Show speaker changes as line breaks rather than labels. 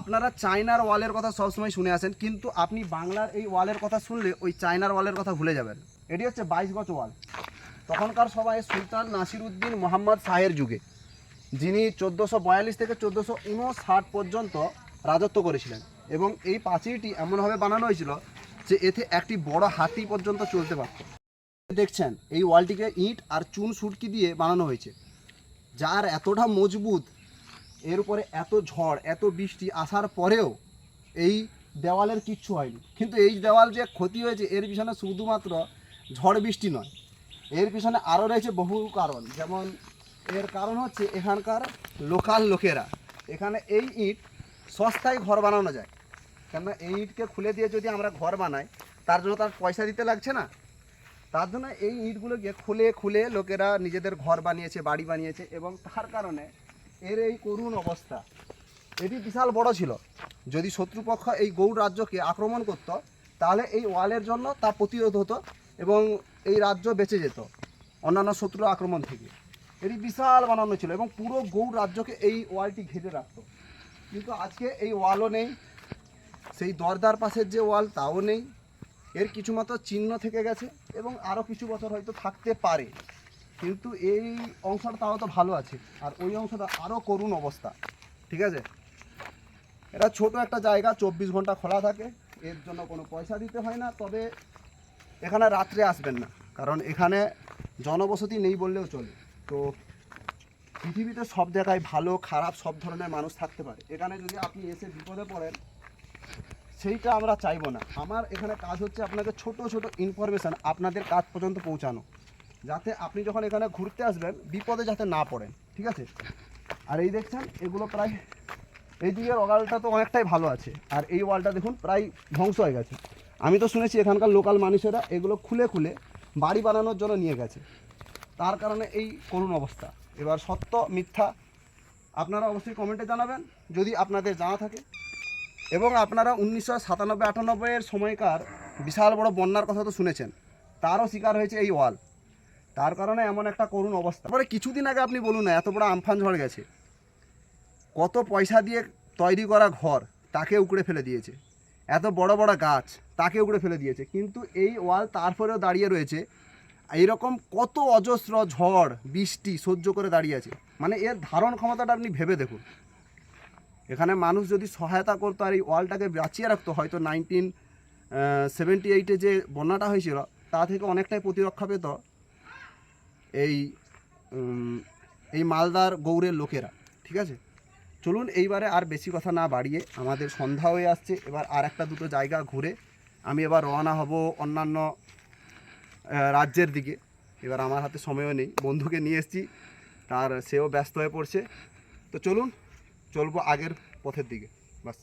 আপনারা চায়নার ওয়ালের কথা সবসময় শুনে আসেন, কিন্তু আপনি বাংলার এই ওয়ালের কথা শুনলে ওই চায়নার ওয়ালের কথা ভুলে যাবেন। এটি হচ্ছে বাইশ গজ ওয়াল। তখনকার সবাই সুলতান নাসির উদ্দিন মোহাম্মদ শাহের যুগে, যিনি চোদ্দোশো বয়াল্লিশ থেকে চোদ্দোশো উনষাট পর্যন্ত রাজত্ব করেছিলেন এবং এই প্রাচীরটি এমনভাবে বানানো হয়েছিল যে এতে একটি বড় হাতি পর্যন্ত চলতে পারত। দেখছেন, এই ওয়ালটিকে ইট আর চুন সুটকি দিয়ে বানানো হয়েছে, যার এতটা মজবুত এর উপরে এত ঝড়, এত বৃষ্টি আসার পরেও এই দেওয়ালের কিচ্ছু হয়নি। কিন্তু এই দেওয়াল যে ক্ষতি হয়েছে, এর পিছনে শুধুমাত্র ঝড় বৃষ্টি নয়, এর পিছনে আরও রয়েছে বহু কারণ। যেমন এর কারণ হচ্ছে এখানকার লোকাল লোকেরা। এখানে এই ইট সস্তায় ঘর বানানো যায়। কেননা এই ইটকে খুলে দিয়ে যদি আমরা ঘর বানাই, তার জন্য তার পয়সা দিতে লাগছে না। তার জন্য এই ইটগুলোকে খুলে খুলে লোকেরা নিজেদের ঘর বানিয়েছে, বাড়ি বানিয়েছে এবং তার কারণে এর এই করুণ অবস্থা। এটি বিশাল বড় ছিল। যদি শত্রুপক্ষ এই গৌড় রাজ্যকে আক্রমণ করত, তাহলে এই ওয়ালের জন্য তা প্রতিরোধ হতো এবং এই রাজ্য বেঁচে যেত অন্যান্য শত্রুর আক্রমণ থেকে। এটি বিশাল বানানো ছিল এবং পুরো গৌড় রাজ্যকে এই ওয়ালটি ঘিরে রাখত। কিন্তু আজকে এই ওয়ালও নেই, সেই দরদার পাশের যে ওয়াল তাও নেই। এর কিছুমাত্র চিহ্ন থেকে গেছে এবং আরও কিছু বছর হয়তো থাকতে পারে। কিন্তু এই অংশটা তাও তো ভালো আছে। আর ওই অংশটা আরও করুণ অবস্থা। ঠিক আছে? এটা ছোট একটা জায়গা, চব্বিশ ঘণ্টা খোলা থাকে। এর জন্য কোনো পয়সা দিতে হয় না। তবে এখানে রাত্রে আসবেন না। কারণ এখানে জনবসতি নেই বললেও চলে। তো পৃথিবীতে সব জায়গায় ভালো, খারাপ, সব ধরনের মানুষ থাকতে পারে। এখানে যদি আপনি এসে বিপদে পড়েন, সেইটা আমরা চাইব না। আমার এখানে কাজ হচ্ছে আপনাকে ছোট ছোট ইনফরমেশান আপনাদের কাজ পর্যন্ত পৌঁছানো। যাতে আপনি যখন এখানে ঘুরতে আসবেন, বিপদে যাতে না পড়েন, ঠিক আছে? আর এই দেখছেন, এগুলো প্রায়, এই দিকের ওয়ালটা তো অনেকটাই ভালো আছে, আর এই ওয়ালটা দেখুন, প্রায় ধ্বংস হয়ে গেছে। আমি তো শুনেছি এখানকার লোকাল মানুষেরা এগুলো খুলে খুলে বাড়ি বানানোর জন্য নিয়ে গেছে। তার কারণে এই করুণ অবস্থা। এবার সত্য, মিথ্যা, আপনারা অবশ্যই কমেন্টে জানাবেন, যদি আপনাদের জানা থাকে। এবং আপনারা উনিশশো সাতানব্বই আটানব্বইয়ের সময়কার বিশাল বড় বন্যার কথা তো শুনেছেন, তারও শিকার হয়েছে এই ওয়াল তার কারণে এমন একটা করুণ অবস্থা। তারপরে কিছুদিন আগে আপনি বলুন না, এত বড় আমফান ঝড় গেছে। কত পয়সা দিয়ে তৈরি করা ঘর তাকে উকড়ে ফেলে দিয়েছে। এত বড় বড় গাছ তাকে উকড়ে ফেলে দিয়েছে। কিন্তু এই ওয়াল তারপরেও দাঁড়িয়ে রয়েছে। এইরকম কত অজস্র ঝড়, বৃষ্টি সহ্য করে দাঁড়িয়ে আছে। মানে এর ধারণ ক্ষমতাটা আপনি ভেবে দেখুন। এখানে মানুষ যদি সহায়তা করতো আর এই ওয়ালটাকে বাঁচিয়ে রাখতো, হয়তো নাইনটিন সেভেন্টি এইটে যে বন্যাটা হয়েছিল, তা থেকে অনেকটাই প্রতিরক্ষা পেত। এই এই মালদার গৌড়ের লোকেরা, ঠিক আছে? চলুন এইবারে আর বেশি কথা না বাড়িয়ে আমাদের সন্ধ্যা হয়ে আসছে, এবার আর একটা দুটো জায়গা ঘুরে আমি এবার রওনা হব অন্যান্য রাজ্যের দিকে। এবার আমার হাতে সময়ও নেই, বন্ধুকে নিয়ে এসেছি, তার সেও ব্যস্ত হয়ে পড়ছে। তো চলুন, চলবো আগের পথের দিকে, বাস।